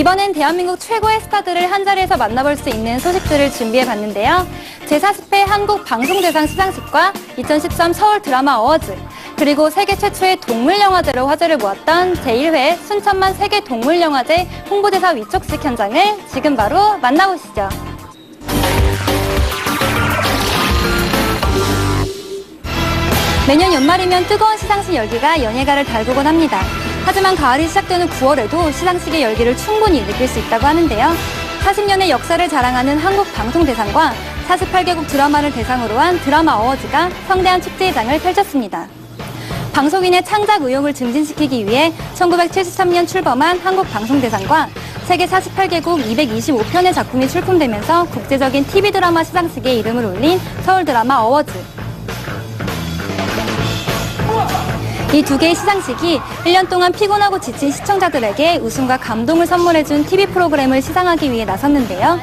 이번엔 대한민국 최고의 스타들을 한 자리에서 만나볼 수 있는 소식들을 준비해 봤는데요. 제40회 한국 방송대상 시상식과 2013 서울 드라마 어워즈, 그리고 세계 최초의 동물영화제로 화제를 모았던 제1회 순천만 세계 동물영화제 홍보대사 위촉식 현장을 지금 바로 만나보시죠. 매년 연말이면 뜨거운 시상식 열기가 연예가를 달구곤 합니다. 하지만 가을이 시작되는 9월에도 시상식의 열기를 충분히 느낄 수 있다고 하는데요. 40년의 역사를 자랑하는 한국 방송 대상과 48개국 드라마를 대상으로 한 드라마 어워즈가 성대한 축제의 장을 펼쳤습니다. 방송인의 창작 의욕을 증진시키기 위해 1973년 출범한 한국방송대상과 세계 48개국 225편의 작품이 출품되면서 국제적인 TV 드라마 시상식에 이름을 올린 서울 드라마 어워즈. 이 두 개의 시상식이 1년 동안 피곤하고 지친 시청자들에게 웃음과 감동을 선물해준 TV 프로그램을 시상하기 위해 나섰는데요.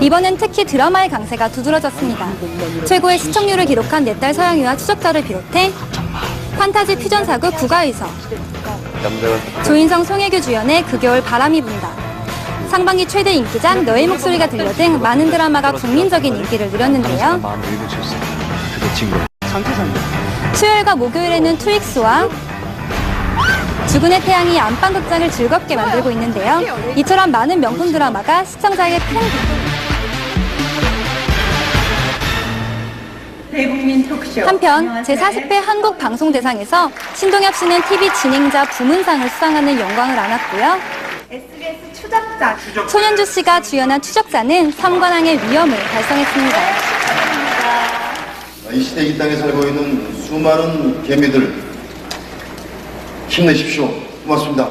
이번엔 특히 드라마의 강세가 두드러졌습니다. 최고의 시청률을 기록한 내딸 서양이와 추적자를 비롯해 판타지 퓨전 사극 국가의서, 조인성 송혜교 주연의 그 겨울 바람이 분다, 상반기 최대 인기작 너의 목소리가 들려 등 많은 드라마가 국민적인 인기를 누렸는데요. 수요일과 목요일에는 투익스와 죽은의 태양이 안방극장을 즐겁게 만들고 있는데요. 이처럼 많은 명품 드라마가 시청자의 큰 대국민 토크쇼. 한편 제40회 한국 방송 대상에서 신동엽 씨는 TV 진행자 부문상을 수상하는 영광을 안았고요. SBS 추적자. 손현주 씨가 주연한 추적자는 삼관왕의 위엄을 달성했습니다. 이 시대 이 땅에 살고 있는 수많은 개미들 힘내십시오. 고맙습니다.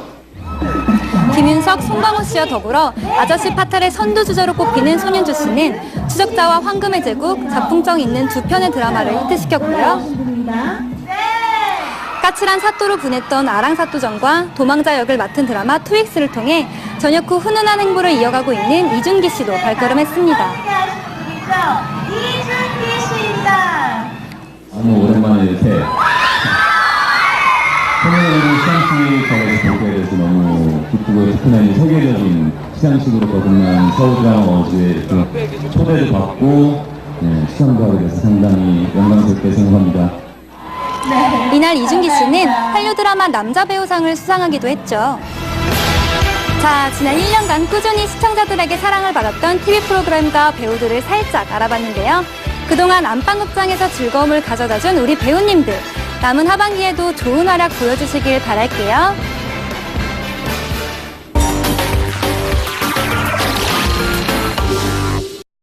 김윤석, 송강호 씨와 더불어 아저씨 파탈의 선두주자로 꼽히는 손윤주 씨는 추적자와 황금의 제국, 작품성 있는 두 편의 드라마를 히트시켰고요. 까칠한 사또로 분했던 아랑사또전과 도망자 역을 맡은 드라마 투익스를 통해 전역 후 훈훈한 행보를 이어가고 있는 이준기 씨도 발걸음했습니다. 너무 오랜만에 이렇게 선생님이 시상식 자리에서 보게 돼서 너무 기쁘고 특히나 이 세계적인 시상식으로 거듭난 서울드라마 이렇게 초대를 받고 네, 시상하게 돼서 상당히 영광스럽게 생각합니다. 이날 이준기 씨는 한류 드라마 남자 배우상을 수상하기도 했죠. 자, 지난 1년간 꾸준히 시청자들에게 사랑을 받았던 TV 프로그램과 배우들을 살짝 알아봤는데요. 그동안 안방극장에서 즐거움을 가져다준 우리 배우님들. 남은 하반기에도 좋은 활약 보여주시길 바랄게요.